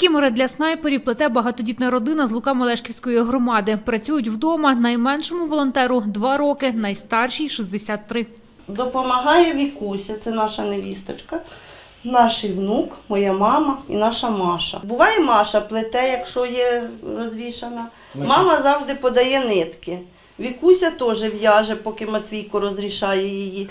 Кікімори для снайперів плете багатодітна родина з Лука-Мелешківської громади. Працюють вдома. Найменшому волонтеру – два роки, найстаршій – 63. Допомагає Вікуся, це наша невісточка, наш внук, моя мама і наша Маша. Буває Маша плете, якщо є розвішана. Мама завжди подає нитки. Вікуся теж в'яже, поки Матвійко розрішає її.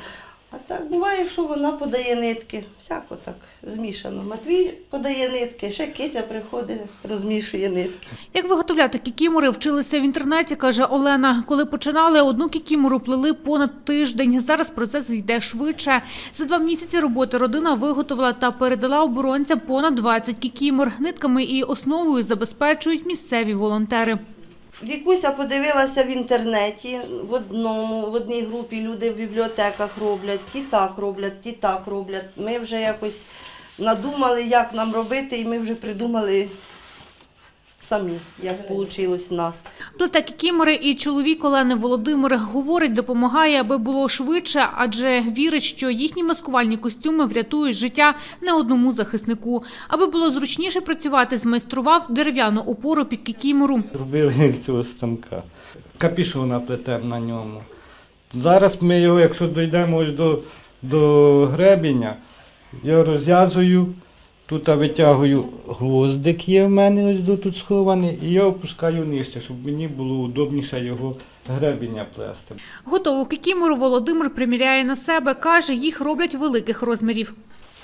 А так буває, що вона подає нитки. Всяко так змішано. Матвій подає нитки, ще Китя приходить, розмішує нитки. Як виготовляти кікімори вчилися в інтернеті, каже Олена. Коли починали, одну кікімору плели понад тиждень. Зараз процес йде швидше. За два місяці роботи родина виготовила та передала оборонцям понад 20 кікімор. Нитками і основою забезпечують місцеві волонтери. Вікуся подивилася в інтернеті в одному, в одній групі люди в бібліотеках роблять, ті так роблять, ті так роблять. Ми вже якось надумали, як нам робити, і ми вже придумали самі, як вийшло в нас. Плете кікімори і чоловік Олени Володимир говорить, допомагає, аби було швидше, адже вірить, що їхні маскувальні костюми врятують життя не одному захиснику. Аби було зручніше працювати, змайстрував дерев'яну опору під кікімору. Зробили з цього станка. Капішона плетемо на ньому. Зараз ми його, якщо дійдемо ось до, до гребеня, я розв'язую, тут я витягую гвоздик є в мене ось тут схований, і я опускаю нижче, щоб мені було удобніше його гребеня плести. Готову кікімору Володимир приміряє на себе. Каже, їх роблять великих розмірів.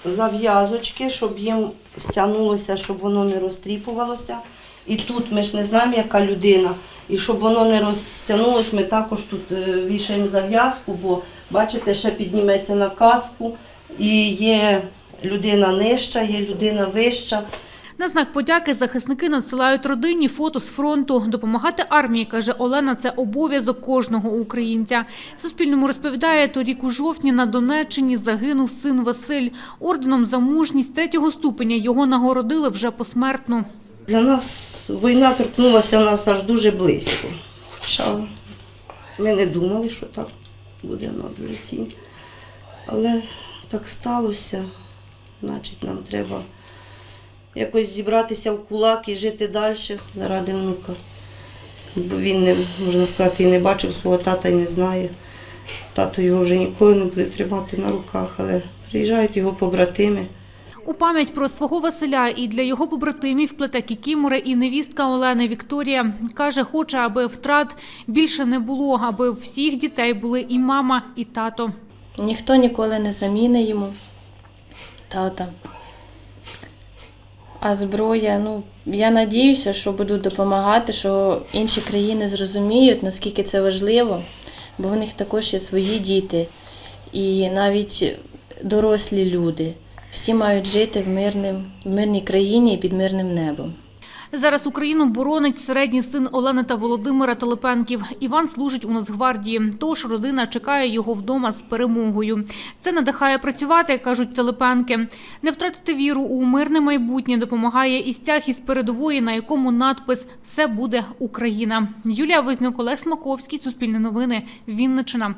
Зав'язочки, щоб їм стягнулося, щоб воно не розтріпувалося. І тут ми ж не знаємо, яка людина. І щоб воно не розтягнулося, ми також тут е, вішаємо зав'язку, бо бачите, ще підніметься на каску. І є людина нижча, є людина вища. На знак подяки захисники надсилають родині фото з фронту. Допомагати армії, каже Олена, це обов'язок кожного українця. Суспільному розповідає, торік у жовтні на Донеччині загинув син Василь. Орденом за мужність третього ступеня його нагородили вже посмертно. Для нас війна торкнулася нас аж дуже близько. Хоча ми не думали, що так буде в нас в житті. Але так сталося, значить, нам треба якось зібратися в кулак і жити далі заради внука. Бо він, не, можна сказати, і не бачив свого тата і не знає. Тато його вже ніколи не буде тримати на руках, але приїжджають його побратими. У пам'ять про свого Василя і для його побратимів плете кікімори і невістка Олени Вікторія. Каже, хоче, аби втрат більше не було, аби всіх дітей були і мама, і тато. Ніхто ніколи не замінить йому тата. А зброя, ну, я надіюся, що будуть допомагати, що інші країни зрозуміють, наскільки це важливо, бо в них також є свої діти і навіть дорослі люди. Всі мають жити в, мирним, в мирній країні і під мирним небом. Зараз Україну боронить середній син Олени та Володимира Телепенків. Іван служить у Нацгвардії, тож родина чекає його вдома з перемогою. Це надихає працювати, кажуть Телепенки. Не втратити віру у мирне майбутнє допомагає і стяг із передової, на якому надпис «Все буде Україна». Юлія Вознюк, Олег Смаковський, Суспільне новини, Вінниччина.